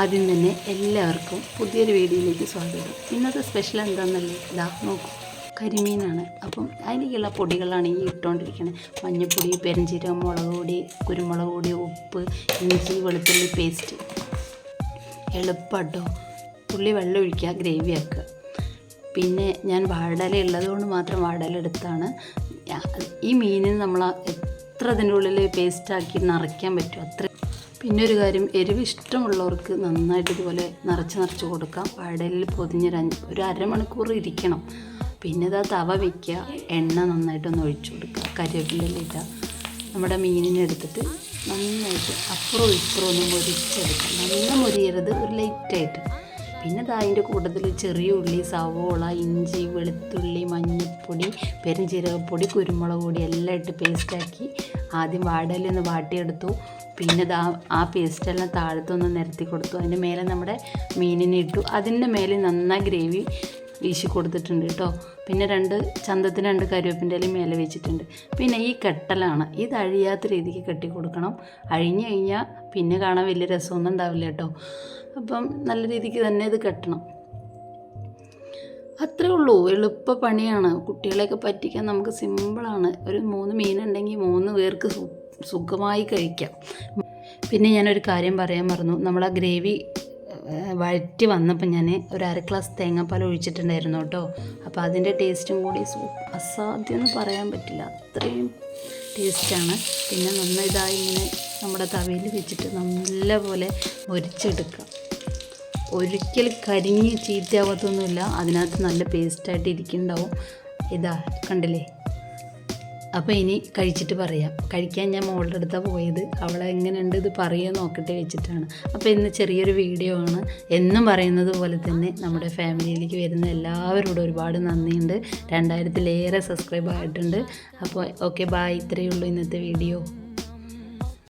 ആദ്യം തന്നെ എല്ലാവർക്കും പുതിയൊരു വീഡിയോയിലേക്ക് സ്വാഗതം. ഇന്നത്തെ സ്പെഷ്യൽ എന്താണെന്നല്ലേ ഇതാ നോക്കൂ. കരിമീനാണ്. അപ്പം അതിലേക്കുള്ള പൊടികളാണ് ഈ ഇട്ടുകൊണ്ടിരിക്കുന്നത് മഞ്ഞൾപ്പൊടി പെരഞ്ചീരകം മുളക് പൊടി കുരുമുളക് പൊടി ഉപ്പ് ഇഞ്ചി വെളുത്തുള്ളി പേസ്റ്റ് എളുപ്പട്ടോ. ഉള്ളി വെള്ളം ഒഴിക്കുക ഗ്രേവി ആക്കുക. പിന്നെ ഞാൻ വാഴല ഉള്ളതുകൊണ്ട് മാത്രം വാഴല എടുത്താണ്. ഈ മീനിന് നമ്മൾ എത്ര അതിന്റെ ഉള്ളിൽ പേസ്റ്റാക്കി നിറയ്ക്കാൻ പറ്റും? അത്ര പിന്നെ ഒരു കാര്യം എരിവ് ഇഷ്ടമുള്ളവർക്ക് നന്നായിട്ട് ഇതുപോലെ നിറച്ച് നിറച്ച് കൊടുക്കാം. വാഴയിൽ പൊതിഞ്ഞൊരു അഞ്ച് ഒരു അരമണിക്കൂർ ഇരിക്കണം. പിന്നെ ഇതാ തവ വയ്ക്കുക എണ്ണ നന്നായിട്ടൊന്ന് ഒഴിച്ചു കൊടുക്കുക. കരിവേപ്പിലിട്ട നമ്മുടെ മീനിനെ എടുത്തിട്ട് നന്നായിട്ട് അപ്പുറവും ഇപ്പുറവും ഒന്ന് മുരിച്ചെടുക്കാം നല്ല മുരിയരുത്. ഒരു ലൈറ്റായിട്ട് പിന്നെ അതിന്റെ കൂട്ടത്തിൽ ചെറിയ ഉള്ളി സവോള ഇഞ്ചി വെളുത്തുള്ളി മഞ്ഞൾപ്പൊടി പെരുംജീരകപ്പൊടി കുരുമുളക് പൊടി എല്ലാം ഇട്ട് പേസ്റ്റാക്കി ആദ്യം വാടലിൽ ഒന്ന് വാട്ടിയെടുത്തു. പിന്നെ ദാ ആ പേസ്റ്റെല്ലാം താഴത്തൊന്ന് നിരത്തി കൊടുത്തു. അതിന്റെ മേലെ നമ്മുടെ മീനിനെ ഇട്ടു. അതിന്റെ മേലെ നന്നായി ഗ്രേവി വീശി കൊടുത്തിട്ടുണ്ട് കേട്ടോ. പിന്നെ രണ്ട് ചന്തത്തിന് രണ്ട് കരുവേപ്പിന്റെ ഇലയും മേലെ വെച്ചിട്ടുണ്ട്. പിന്നെ ഈ കെട്ടലാണ്. ഇത് അഴിയാത്ത രീതിക്ക് കെട്ടി കൊടുക്കണം. അഴിഞ്ഞു കഴിഞ്ഞാൽ പിന്നെ കാണാൻ വലിയ രസമൊന്നും ഉണ്ടാവില്ല കേട്ടോ. അപ്പം നല്ല രീതിക്ക് തന്നെ ഇത് കെട്ടണം. അത്രേ ഉള്ളൂ. എളുപ്പ പണിയാണ്. കുട്ടികളെയൊക്കെ പറ്റിക്കാൻ നമുക്ക് സിമ്പിളാണ് ഒരു മൂന്ന് മീനുണ്ടെങ്കിൽ മൂന്ന് പേർക്ക് സുഖമായി കഴിക്കാം. പിന്നെ ഞാനൊരു കാര്യം പറയാൻ മറന്നു. നമ്മൾ ആ ഗ്രേവി വഴറ്റി വന്നപ്പോൾ ഞാൻ ഒരു അര ഗ്ലാസ് തേങ്ങാപ്പാൽ ഒഴിച്ചിട്ടുണ്ടായിരുന്നു കേട്ടോ. അപ്പോൾ അതിന്റെ ടേസ്റ്റും കൂടി അസാധ്യം എന്ന് പറയാൻ പറ്റില്ല. അത്രയും ടേസ്റ്റാണ്. പിന്നെ നന്നായിതായി ഇങ്ങനെ നമ്മുടെ തവയിൽ വെച്ചിട്ട് നല്ലപോലെ മൊരിച്ചെടുക്കുക ഒരിക്കൽ കരിഞ്ഞ് ചീത്തയാവത്തൊന്നുമില്ല. അതിനകത്ത് നല്ല പേസ്റ്റായിട്ട് ഇരിക്കുന്നുണ്ടാവും. ഇതാ കണ്ടില്ലേ? അപ്പോൾ ഇനി കഴിച്ചിട്ട് പറയാം. കഴിക്കാൻ ഞാൻ മോളുടെ അടുത്താണ് പോയത്. അവളെ എങ്ങനെയുണ്ട് ഇത് പറയുക നോക്കട്ടെ വെച്ചിട്ടാണ്. അപ്പോൾ ഇന്ന് ചെറിയൊരു വീഡിയോ ആണ്. എന്നും പറയുന്നത് പോലെ തന്നെ നമ്മുടെ ഫാമിലിയിലേക്ക് വരുന്ന എല്ലാവരോടും ഒരുപാട് നന്ദിയുണ്ട്. രണ്ടായിരത്തിലേറെ സബ്സ്ക്രൈബ് ആയിട്ടുണ്ട്. അപ്പോൾ ഓക്കെ ബായ് ഇത്രയേ ഉള്ളൂ ഇന്നത്തെ വീഡിയോ.